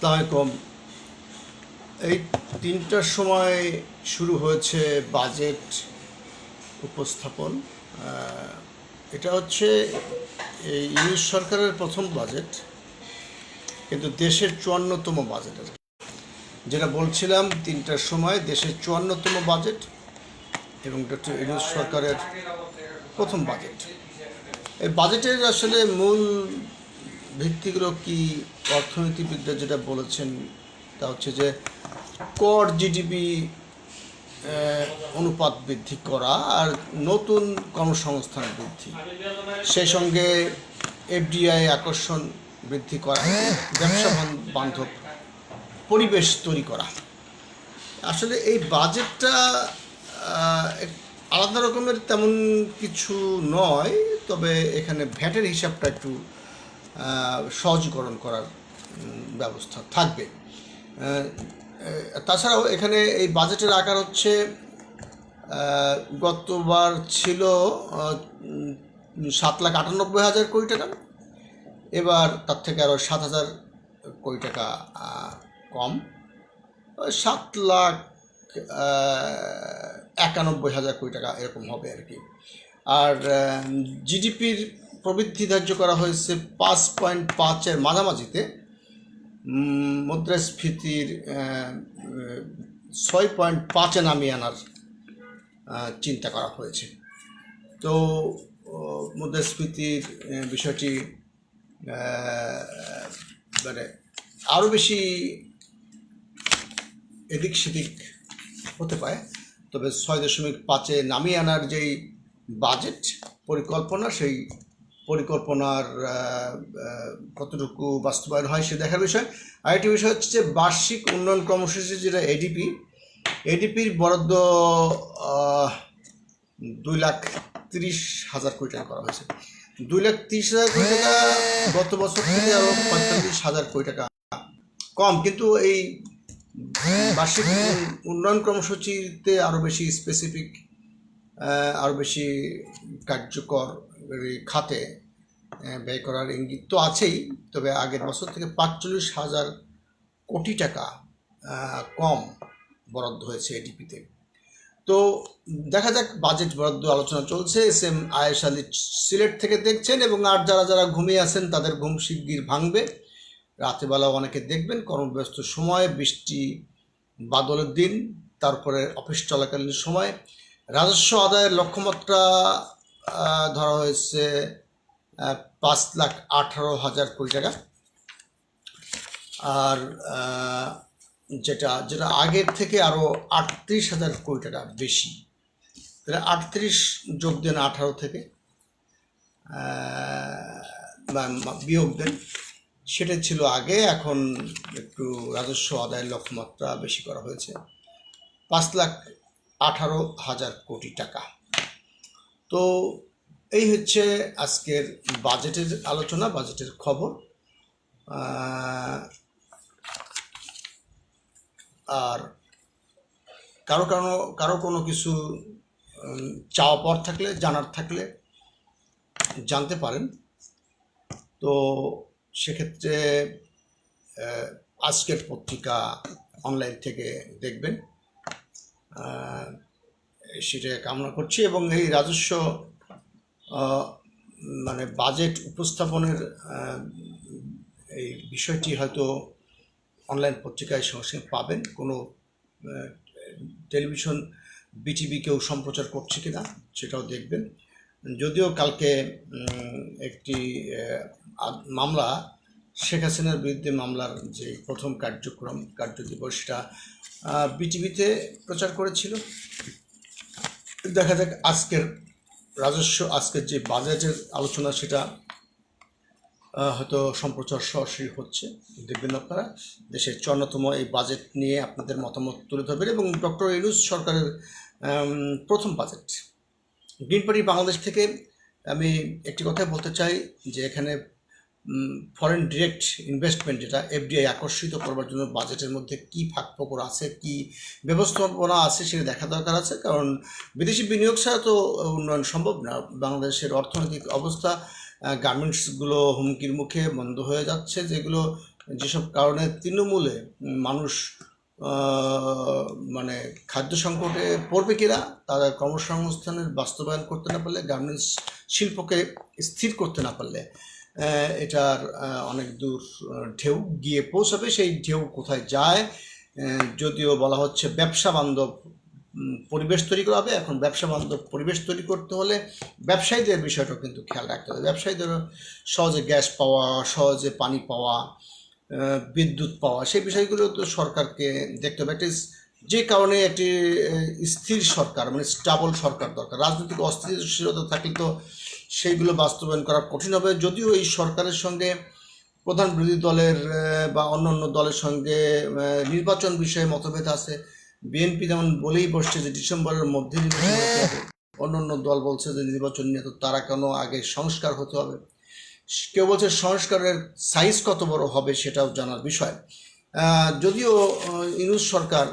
আসসালামাইকুম এই তিনটার সময় শুরু হয়েছে বাজেট উপস্থাপন। এটা হচ্ছে এই ইংলিশ সরকারের প্রথম বাজেট, কিন্তু দেশের চুয়ান্নতম বাজেট আর যেটা বলছিলাম, তিনটার সময় দেশের চুয়ান্নতম বাজেট এবং ডক্টর ইংলিশ সরকারের প্রথম বাজেট। এই বাজেটের আসলে মূল ভিত্তিগুলো কি অর্থনীতিবিদরা যেটা বলেছেন, তা হচ্ছে যে কর জিডিপি অনুপাত বৃদ্ধি করা আর নতুন কর্মসংস্থান বৃদ্ধি। সেই সঙ্গে এফডিআই আকর্ষণ বৃদ্ধি করা, ব্যবসা বান্ধব, পরিবেশ তৈরি করা। আসলে এই বাজেটটা আলাদা রকমের তেমন কিছু নয়, তবে এখানে ভ্যাটের হিসাবটা একটু সহজীকরণ করার ব্যবস্থা থাকবে। তাছাড়াও এখানে এই বাজেটের আকার হচ্ছে গতবার ছিল সাত লাখ আটানব্বই হাজার কোটি টাকা। এবার তার থেকে আরও সাত হাজার কোটি টাকা কম। সাত লাখ একানব্বই হাজার কোটি টাকা এরকম হবে আর কি। আর জিডিপির প্রবৃদ্ধি ধার্য করা হয়েছে পাঁচ পয়েন্ট পাঁচের মাঝামাঝিতে। মুদ্রাস্ফীতির ছয় পয়েন্ট পাঁচে নামিয়ে আনার চিন্তা করা হয়েছে। তো মুদ্রাস্ফীতির বিষয়টি মানে আরও বেশি এদিক সেদিক হতে পারে। তবে ছয় দশমিক পাঁচে নামিয়ে আনার যেই বাজেট পরিকল্পনা, সেই পরিকল্পনার কতটুকু বাস্তবায়ন হয় সে দেখার বিষয়। আরেকটি বিষয় হচ্ছে যে বার্ষিক উন্নয়ন কর্মসূচি যেটা এডিপি এডিপির বরাদ্দ দুই লাখ তিরিশ হাজার কোটি টাকা করা হয়েছে। দুই লাখ তিরিশ হাজার কোটি টাকা গত বছর থেকে আরও পঁয়তাল্লিশ হাজার কোটি টাকা কম। কিন্তু এই বার্ষিক উন্নয়ন কর্মসূচিতে আরও বেশি স্পেসিফিক আরও বেশি কার্যকর খাতে ব্যয় করার ইঙ্গিত তো আছেই, তবে আগের বছর থেকে পাঁচচল্লিশ হাজার কোটি টাকা কম বরাদ্দ হয়েছে এডিপিতে তো। দেখা যাক, বাজেট বরাদ্দ আলোচনা চলছে, এস এম আয়েশ আলী সিলেট থেকে দেখছেন এবং আর যারা যারা ঘুমিয়ে আছেন, তাদের ঘুম শিগগির ভাঙবে। রাতেবেলা অনেকে দেখবেন, কর্মব্যস্ত সময়ে, বৃষ্টি, বাদলের দিন, তারপরে অফিস চলাকালীন সময়। রাজস্ব আদায়ের লক্ষ্যমাত্রা ধরা হয়েছে পাঁচ লাখ আঠারো হাজার কোটি টাকা। আর যেটা যেটা আগের থেকে আরও আটত্রিশ হাজার কোটি টাকা বেশি। তাহলে আটত্রিশ যোগ দেন আঠারো থেকে বিয়োগ দেন। সেটা ছিল আগে, এখন একটু রাজস্ব আদায়ের লক্ষ্যমাত্রা বেশি করা হয়েছে। পাঁচ লাখ আঠারো হাজার কোটি টাকা। তো এই হচ্ছে আজকের বাজেটের আলোচনা, বাজেটের খবর। আর কারও কারও কারও কোনো কিছু চাওয়া পর থাকলে, জানার থাকলে জানতে পারেন। তো সেক্ষেত্রে আজকের পত্রিকা অনলাইন থেকে দেখবেন। সেটা কামনা করছি এবং এই রাজস্ব মানে বাজেট উপস্থাপনের এই বিষয়টি হয়তো অনলাইন পত্রিকায় সঙ্গে পাবেন। কোনো টেলিভিশন বিটিভি কেউ সম্প্রচার করছে কিনা সেটাও দেখবেন। যদিও কালকে একটি মামলা, শেখ হাসিনার বিরুদ্ধে মামলার যে প্রথম কার্যক্রম কার্যদিবস সেটা বিটিভিতে প্রচার করেছিল। দেখা যাক আজকের রাজস্ব আজকের যে বাজেটের আলোচনা সেটা হয়তো সম্প্রচার সরাসরি হচ্ছে। দেখবেন আপনারা, দেশের চন্নতম এই বাজেট নিয়ে আপনাদের মতামত তুলে ধরবেন এবং ডক্টর ইউনুস সরকারের প্রথম বাজেট। গ্রিন পার্টি বাংলাদেশ থেকে আমি একটি কথা বলতে চাই যে এখানে ফরেন ডিরেক্ট ইনভেস্টমেন্ট যেটা এফডিআই আকর্ষিত করবার জন্য বাজেটের মধ্যে কি ফাঁক ফোকর আছে, কি ব্যবস্থাপনা আছে সেটা দেখা দরকার আছে। কারণ বিদেশি বিনিয়োগ ছাড়া তো উন্নয়ন সম্ভব না। বাংলাদেশের অর্থনৈতিক অবস্থা গার্মেন্টসগুলো হুমকির মুখে বন্ধ হয়ে যাচ্ছে, যেগুলো যেসব কারণে তৃণমূলে মানুষ মানে খাদ্য সংকটে পড়বে কিনা, তারা কর্মসংস্থানের বাস্তবায়ন করতে না পারলে গার্মেন্টস শিল্পকে স্থির করতে না পারলে এটার অনেক দূর ঢেউ গিয়ে পৌঁছাবে। সেই ঢেউ কোথায় যায় যদিও বলা হচ্ছে ব্যবসা বান্ধব পরিবেশ তৈরি করা হবে। এখন ব্যবসা বান্ধব পরিবেশ তৈরি করতে হলে ব্যবসায়ীদের বিষয়টাও কিন্তু খেয়াল রাখতে হবে। ব্যবসায়ীদেরও সহজে গ্যাস পাওয়া, সহজে পানি পাওয়া বিদ্যুৎ পাওয়া, সেই বিষয়গুলো তো সরকারকে দেখতে হবে। একটি যে কারণে একটি স্থির সরকার মানে স্টাবল সরকার দরকার। রাজনৈতিক অস্থিরশীলতা থাকলে তো সেইগুলো বাস্তবায়ন করা কঠিন হবে। যদিও এই সরকারের সঙ্গে প্রধান বিরোধী দলের বা অন্য অন্য দলের সঙ্গে নির্বাচন বিষয়ে মতভেদ আছে। বিএনপি যেমন বলেই বসছে যে ডিসেম্বরের মধ্যে অন্য অন্য দল বলছে যে নির্বাচন নিয়ে তো তারা কেন আগে সংস্কার হতে হবে। কেউ বলছে সংস্কারের সাইজ কত বড় হবে সেটাও জানার বিষয়। যদিও আহ, ইউনুস সরকার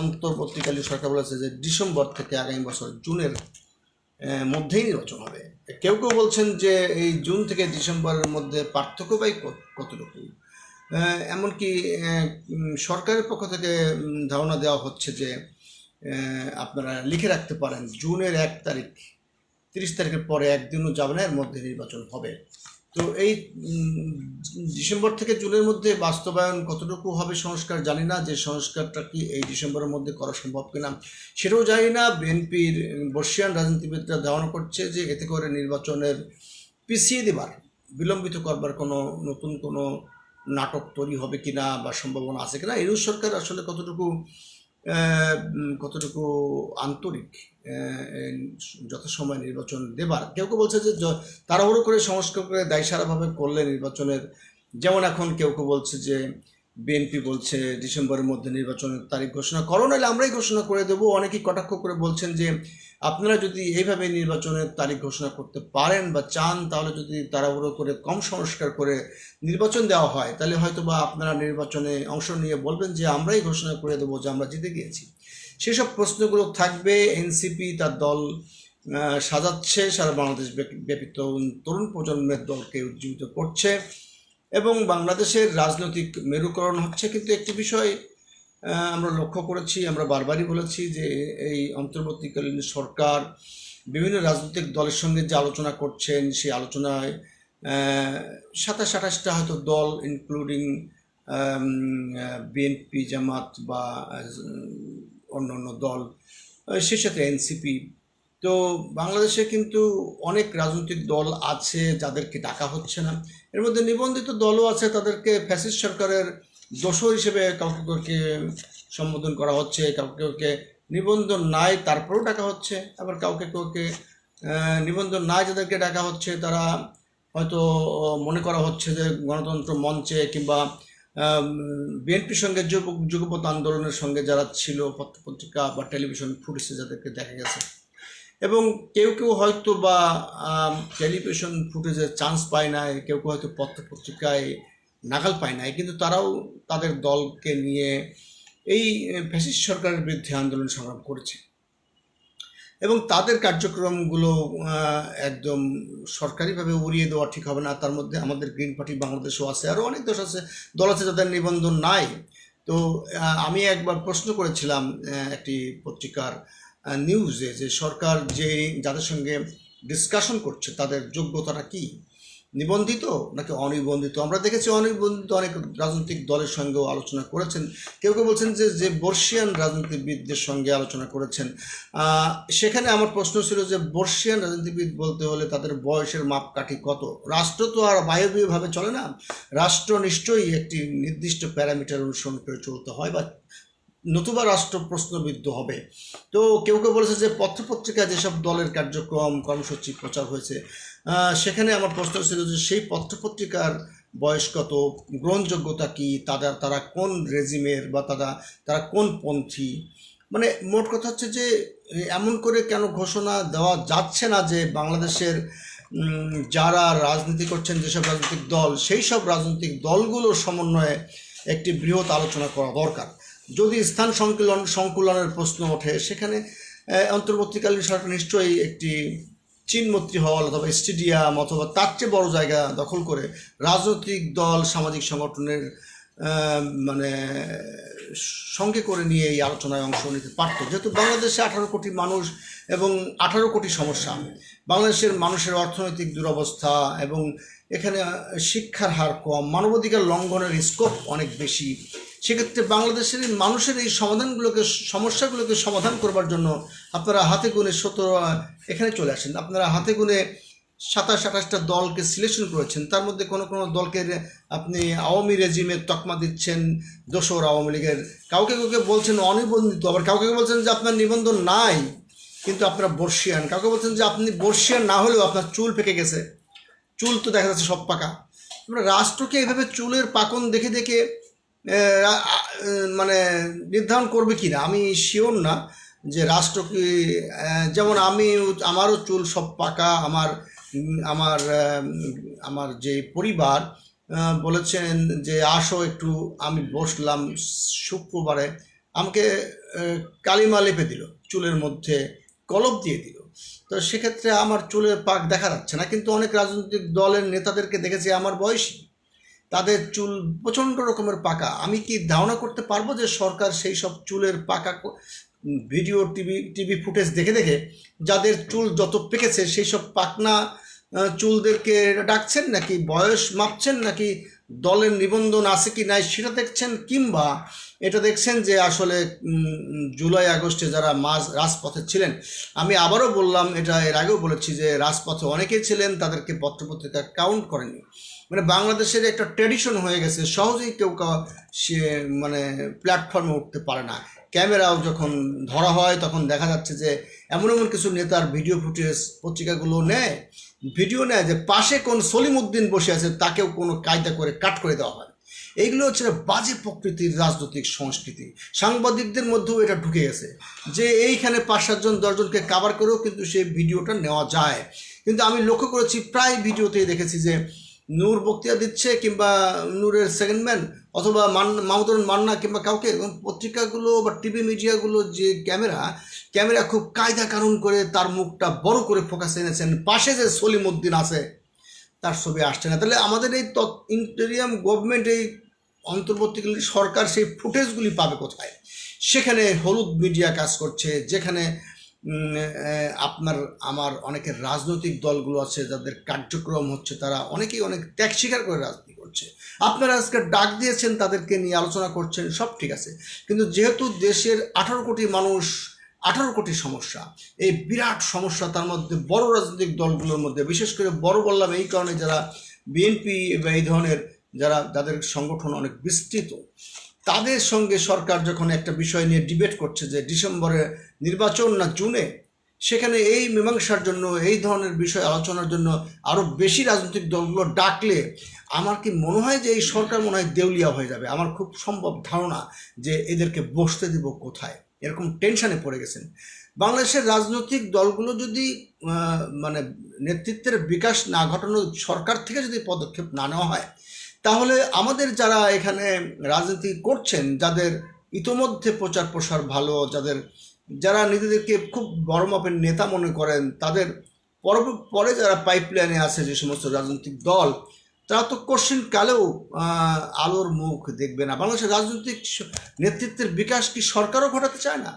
অন্তর্বর্তীকালীন সরকার বলেছে যে ডিসেম্বর থেকে আগামী বছর জুনের মধ্যেই নির্বাচন হবে। কেউ কেউ বলছেন যে এই জুন থেকে ডিসেম্বরের মধ্যে পার্থক্য পাই কতটুকু? এমনকি সরকারের পক্ষ থেকে ধারণা দেওয়া হচ্ছে যে আপনারা লিখে রাখতে পারেন, জুনের এক তারিখ, তিরিশ তারিখের পরে একদিনও যাবে না, এর মধ্যে নির্বাচন হবে। তো এই ডিসেম্বর থেকে জুনের মধ্যে বাস্তবায়ন কতটুকু হবে সংস্কার জানি না, যে সংস্কারটা কি এই ডিসেম্বরের মধ্যে করা সম্ভব কিনা সেটাও জানি না। বিএনপির, বর্ষিয়ান রাজনীতিবিদরা ধারণা করছে যে এতে করে নির্বাচনের পিছিয়ে দেবার, বিলম্বিত করবার কোনো নতুন কোনো নাটক তৈরি হবে কিনা বা সম্ভাবনা আছে কিনা ইউনুস সরকার আসলে কতটুকু কতটুকু আন্তরিক যথাসময় নির্বাচন দেবার। কেউ কেউ বলছে যে তাড়াহুড়ো করে সংস্কার করে দায়সারাভাবে করলে নির্বাচনের, যেমন এখন কেউ কেউ বলছে যে বিএনপি বলছে ডিসেম্বরের মধ্যে নির্বাচনের তারিখ ঘোষণা করো, নাহলে আমরাই ঘোষণা করে দেবো। অনেকেই কটাক্ষ করে বলছেন যে, আপনারা যদি এইভাবে নির্বাচনের তারিখ ঘোষণা করতে পারেন বা চান, তাহলে যদি তাড়াহুড়ো করে কম সংস্কার করে নির্বাচন দেওয়া হয়, তাহলে হয়তো বা আপনারা নির্বাচনে অংশ নিয়ে বলবেন যে, আমরাই ঘোষণা করে দেবো যে, আমরা জিতে গিয়েছি। সেসব প্রশ্নগুলো থাকবে, এনসিপি তার দল সাজাচ্ছে, সারা বাংলাদেশ ব্যাপী- তরুণ প্রজন্মের দলকে উজ্জীবিত করছে। এবং বাংলাদেশের রাজনৈতিক মেরুকরণ হচ্ছে কিন্তু একটি বিষয় আমরা লক্ষ্য করেছি, আমরা বারবারই বলেছি যে এই অন্তর্বর্তীকালীন সরকার বিভিন্ন রাজনৈতিক দলের সঙ্গে যে আলোচনা করছেন, সেই আলোচনায় সাতাশ আঠাশটা হয়তো দল ইনক্লুডিং বিএনপি জামাত বা অন্য অন্য দল সেই সাথে এনসিপি তো বাংলাদেশে কিন্তু অনেক রাজনৈতিক দল আছে যাদেরকে ডাকা হচ্ছে না। এর মধ্যে নিবন্ধিত দলও আছে তাদেরকে ফ্যাসিস্ট সরকারের দোষর হিসেবে কাউকে কাউকে সম্বোধন করা হচ্ছে, কাউকে কাউকে নিবন্ধন নাই, তারপরেও ডাকা হচ্ছে। আবার কাউকে কাউকে নিবন্ধন নাই যাদেরকে ডাকা হচ্ছে, তারা হয়তো মনে করা হচ্ছে যে গণতন্ত্র মঞ্চে কিংবা বিএনপির সঙ্গে যুগপথ আন্দোলনের সঙ্গে যারা ছিল, পত্রপত্রিকা বা টেলিভিশন ফুটেজে যাদেরকে দেখা গেছে। এবং কেউ কেউ হয়তো বা টেলিভিশন ফুটেজে চান্স পায় নাই, কেউ কেউ হয়তো পত্রপত্রিকায় নাগাল পায় নাই, কিন্তু তারাও তাদের দলকে নিয়ে এই ফ্যাসিস্ট সরকারের বিরুদ্ধে আন্দোলন সংগ্রাম করেছে। এবং তাদের কার্যক্রমগুলো একদম সরকারিভাবে উড়িয়ে দেওয়া ঠিক হবে না, তার মধ্যে আমাদের গ্রিন পার্টি বাংলাদেশও আছে, আরও অনেক দেশ আছে, দল আছে যাদের নিবন্ধন নাই। তো আমি একবার প্রশ্ন করেছিলাম একটি পত্রিকার নিউজে যে সরকার যে যাদের সঙ্গে ডিসকাশন করছে, তাদের যোগ্যতাটা কি? নিবন্ধিত নাকি অনিবন্ধিত? আমরা দেখেছি অনিবন্ধিত অনেক রাজনৈতিক দলের সঙ্গেও আলোচনা করেছেন। কেউ কেউ বলছেন যে যে বর্ষিয়ান রাজনীতিবিদদের সঙ্গে আলোচনা করেছেন। সেখানে আমার প্রশ্ন ছিল যে, বর্ষিয়ান রাজনীতিবিদ বলতে হলে তাদের বয়সের মাপকাঠি কত? রাষ্ট্র তো আর বায়বীয়ভাবে চলে না। রাষ্ট্র নিশ্চয়ই একটি নির্দিষ্ট প্যারামিটার অনুসরণ করে চলতে হয় বা নতুবা রাষ্ট্র প্রশ্নবিদ্ধ হবে। তো কেউ কেউ বলেছে যে পত্রপত্রিকায় যেসব দলের কার্যক্রম, কর্মসূচি প্রচার হয়েছে সেখানে আমার প্রশ্ন ছিল যে সেই পত্রপত্রিকার বয়স কত? গ্রহণযোগ্যতা কী? তারা তারা কোন রেজিমের বা তারা তারা কোন পন্থী? মানে মোট কথা হচ্ছে যে এমন করে কেন ঘোষণা দেওয়া যাচ্ছে না যে বাংলাদেশের যারা রাজনীতি করছেন যেসব রাজনৈতিক দল, সেই সব রাজনৈতিক দলগুলোর সমন্বয়ে একটি বৃহৎ আলোচনা করা দরকার। যদি স্থান সংকুলন, সংকুলনের প্রশ্ন ওঠে, সেখানে অন্তর্বর্তীকালীন সরকার নিশ্চয়ই একটি চীনমৈত্রী হল অথবা স্টেডিয়াম অথবা তার চেয়ে বড় জায়গা দখল করে রাজনৈতিক দল, সামাজিক সংগঠনের মানে সঙ্গে করে নিয়ে এই আলোচনায় অংশ নিতে পারত। যেহেতু বাংলাদেশে আঠারো কোটি মানুষ এবং আঠারো কোটি সমস্যা। বাংলাদেশের মানুষের অর্থনৈতিক দুরবস্থা এবং এখানে শিক্ষার হার কম, মানবাধিকার লঙ্ঘনের স্কোপ অনেক বেশি। সেক্ষেত্রে বাংলাদেশের মানুষের এই সমাধানগুলোকে, সমস্যাগুলোকে সমাধান করবার জন্য আপনারা হাতে গুনে সতেরো এখানে চলে আসেন। আপনারা হাতে গুনে সাতাশ, আঠাশটা দলকে সিলেকশন করেছেন। তার মধ্যে কোনো কোনো দলকে আপনি আওয়ামী রেজিমের তকমা দিচ্ছেন, দোসর আওয়ামী লীগের। কাউকে কাউকে বলছেন অনিবন্ধিত, আবার কাউকে বলছেন যে আপনার নিবন্ধন নাই, কিন্তু আপনারা বর্ষিয়ান। কাউকে বলছেন যে আপনি বর্ষিয়ান না হলেও আপনার চুল পেকে গেছে। চুল তো দেখা যাচ্ছে সব পাকা। আমরা রাষ্ট্রকে এভাবে চুলের পাকন দেখে দেখে মানে নির্ধারণ করবে কি না আমি শিওর না যে রাষ্ট্র কি যেমন আমি আমারও চুল সব পাকা, আমার আমার আমার যে পরিবার বলেছেন যে আসো একটু, আমি বসলাম শুক্রবারে, আমাকে কালিমা লেপে দিল, চুলের মধ্যে কলপ দিয়ে দিল। তো সেক্ষেত্রে আমার চুলের পাক দেখা যাচ্ছে না, কিন্তু অনেক রাজনৈতিক দলের নেতাদেরকে দেখেছি, আমার বয়সী। তাদের চুল প্রচণ্ড রকমের পাকা। আমি কি ধারণা করতে পারব যে সরকার সেই সব চুলের পাকা ভিডিও, টিভি টিভি ফুটেজ দেখে দেখে যাদের চুল যত পেকেছে সেই সব পাকনা চুলদেরকে ডাকছেন নাকি বয়স মাপছেন নাকি দলের নিবন্ধন আছে কি নাই সেটা দেখছেন, কিংবা এটা দেখছেন যে আসলে জুলাই, আগস্টে যারা মাঝ, রাজপথে ছিলেন, আমি আবারও বললাম, এটা এর আগেও বলেছি যে রাজপথে অনেকেই ছিলেন, তাদেরকে পত্রপত্রিকা কাউন্ট করেনি মানে বাংলাদেশের একটা ট্র্যাডিশন হয়ে গেছে, সহজেই কেউ সে মানে প্ল্যাটফর্মে উঠতে পারে না। ক্যামেরাও যখন ধরা হয়, তখন দেখা যাচ্ছে যে এমন এমন কিছু নেতার ভিডিও ফুটেজ পত্রিকাগুলো নেয় ভিডিও নেয় যে পাশে কোন সলিম উদ্দিন বসে আছে, তাকেও কোনো কায়দা করে কাট করে দেওয়া হয়। এইগুলো হচ্ছে বাজে প্রকৃতির রাজনৈতিক সংস্কৃতি। সাংবাদিকদের মধ্যেও এটা ঢুকে গেছে যে এইখানে পাঁচ সাতজন দশজনকে কাভার করেও কিন্তু সেই ভিডিওটা নেওয়া যায়। কিন্তু আমি লক্ষ্য করেছি, প্রায় ভিডিওতেই দেখেছি যে নূর বক্তৃতা দিচ্ছে কিংবা নূরের সেকেন্ড ম্যান অথবা মান মাহমুদুর মান্না কিংবা কাউকে পত্রিকাগুলো বা টিভি মিডিয়াগুলো যে ক্যামেরা ক্যামেরা খুব কায়দা কানুন করে তার মুখটা বড় করে ফোকাস এনেছেন। পাশে যে সলিম উদ্দিন আছে, তার ছবি আসছে না। তাহলে আমাদের এই ইন্টেরিয়াম গভর্নমেন্ট এই অন্তর্বর্তীকালীন সরকার সেই ফুটেজগুলি পাবে কোথায়? সেখানে হলুদ মিডিয়া কাজ করছে, যেখানে আপনার, আমার অনেকের রাজনৈতিক দলগুলো আছে, যাদের কার্যক্রম হচ্ছে তারা অনেকেই অনেক ত্যাগ স্বীকার করে রাজনীতি করছে। আপনারা আজকে ডাক দিয়েছেন, তাদেরকে নিয়ে আলোচনা করছেন, সব ঠিক আছে। কিন্তু যেহেতু দেশের আঠারো কোটি মানুষ, আঠারো কোটি সমস্যা, এই বিরাট সমস্যা, তার মধ্যে বড় রাজনৈতিক দলগুলোর মধ্যে, বিশেষ করে বড় বললাম এই কারণে যারা বিএনপি বা এই ধরনের যারা, যাদের সংগঠন অনেক বিস্তৃত তাদের সঙ্গে সরকার যখন একটা বিষয় নিয়ে ডিবেট করছে যে ডিসেম্বরে নির্বাচন না জুনে, সেখানে এই মীমাংসার জন্য, এই ধরনের বিষয় আলোচনার জন্য আরও বেশি রাজনৈতিক দলগুলো ডাকলে আমার কি মনে হয় যে এই সরকার মনে হয় দেউলিয়া হয়ে যাবে? আমার খুব সম্ভব ধারণা যে এদেরকে বসতে দিব কোথায়। এরকম টেনশানে পড়ে গেছেন। বাংলাদেশের রাজনৈতিক দলগুলো যদি মানে নেতৃত্বের বিকাশ না ঘটানো সরকার থেকে যদি পদক্ষেপ না নেওয়া হয় তাহলে আমাদের যারা এখানে রাজনীতি করছেন, যাদের ইতোমধ্যে প্রচার প্রসার ভালো, যাদের, যারা নিজেদেরকে খুব বড় মাপের নেতা মনে করেন, তাদের পরে যারা পাইপলাইনে আছে যে সমস্ত রাজনৈতিক দল, তারা তো কোশ্চিন কালেও আলোর মুখ দেখবে না। বাংলাদেশের রাজনৈতিক নেতৃত্বের বিকাশ কি সরকারও ঘটাতে চায় না?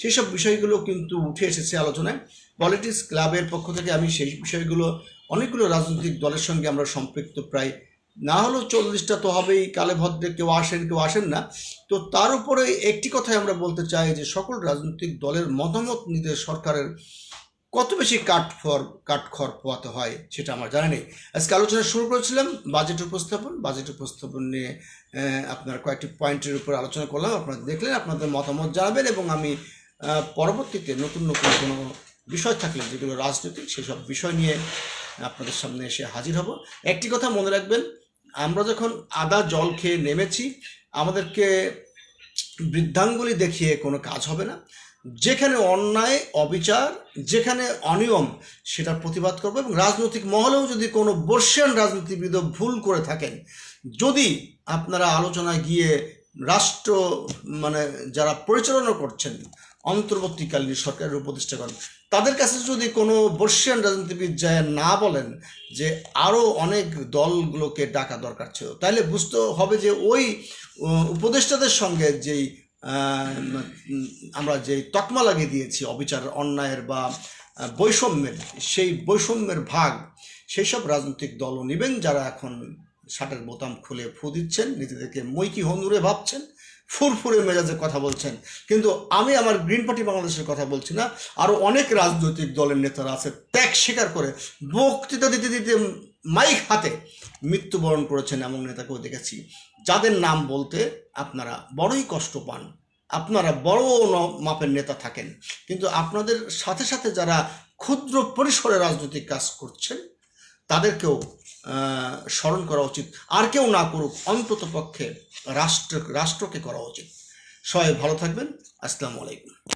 সেই সব বিষয়গুলো কিন্তু উঠে এসেছে আলোচনায়। পলিটিক্স ক্লাবের পক্ষ থেকে আমি সেই বিষয়গুলো অনেকগুলো রাজনৈতিক দলের সঙ্গে আমরা সম্পৃক্ত প্রায় না হলেও চল্লিশটা তো হবেই, কালে ভদ্রে কেউ আসেন কেউ আসেন না। তো তার উপরে একটি কথাই আমরা বলতে চাই যে সকল রাজনৈতিক দলের মতামত নিতে সরকারের কত বেশি কাঠ ফর কাঠ খড় পোয়াতে হয় সেটা আমার জানা নেই আজকে আলোচনা শুরু করেছিলাম বাজেট উপস্থাপন বাজেট উপস্থাপন নিয়ে আপনার কয়েকটি পয়েন্টের উপর আলোচনা করলাম, আপনারা দেখলেন, আপনাদের মতামত জানাবেন এবং আমি পরবর্তীতে নতুন নতুন কোনো বিষয় থাকলে, যেগুলো রাজনৈতিক সেসব বিষয় নিয়ে আপনাদের সামনে এসে হাজির হব। একটি কথা মনে রাখবেন আমরা যখন আদা, জল খেয়ে নেমেছি, আমাদেরকে বৃদ্ধাঙ্গুলি দেখিয়ে কোনো কাজ হবে না। যেখানে অন্যায়, অবিচার, যেখানে অনিয়ম, সেটার প্রতিবাদ করব এবং রাজনৈতিক মহলেও যদি কোনো বর্ষিয়ান রাজনীতিবিদ ভুল করে থাকেন, যদি আপনারা আলোচনায় গিয়ে রাষ্ট্র মানে যারা পরিচালনা করছেন অন্তর্বর্তীকালীন সরকারের উপদেষ্টা করেন। তাদের কাছে যদি কোনো বর্ষিয়ান রাজনীতিবিদ যায় না বলেন যে আরও অনেক দলগুলোকে ডাকা দরকার ছিল, তাহলে বুঝতে হবে যে ওই উপদেষ্টাদের সঙ্গে যেই আমরা যেই তকমা লাগিয়ে দিয়েছি অবিচার, অন্যায়ের বা বৈষম্যের, সেই বৈষম্যের ভাগ, সেই সব রাজনৈতিক দলও নেবেন যারা এখন শার্টের বোতাম খুলে ফু দিচ্ছেন, নিজেদেরকে মৈকি হন্দুরে ভাবছেন। ফুরফুরে মেজাজে কথা বলছেন। কিন্তু আমি আমার গ্রিন পার্টি বাংলাদেশের কথা বলছি না। আরও অনেক রাজনৈতিক দলের নেতারা আছে, ত্যাগ স্বীকার করে বক্তৃতা দিতে দিতে মাইক হাতে মৃত্যুবরণ করেছেন এমন নেতাকেও দেখেছি যাদের নাম বলতে আপনারা বড়ই কষ্ট পান। আপনারা বড় মাপের নেতা থাকেন। কিন্তু আপনাদের সাথে সাথে যারা ক্ষুদ্র পরিসরে রাজনৈতিক কাজ করছেন, তাদেরকেও স্মরণ করা উচিত। আর কেউ না করুক, অন্তত পক্ষে রাষ্ট্র রাষ্ট্রকে করা উচিত। সবাই ভালো থাকবেন। আসসালামু আলাইকুম।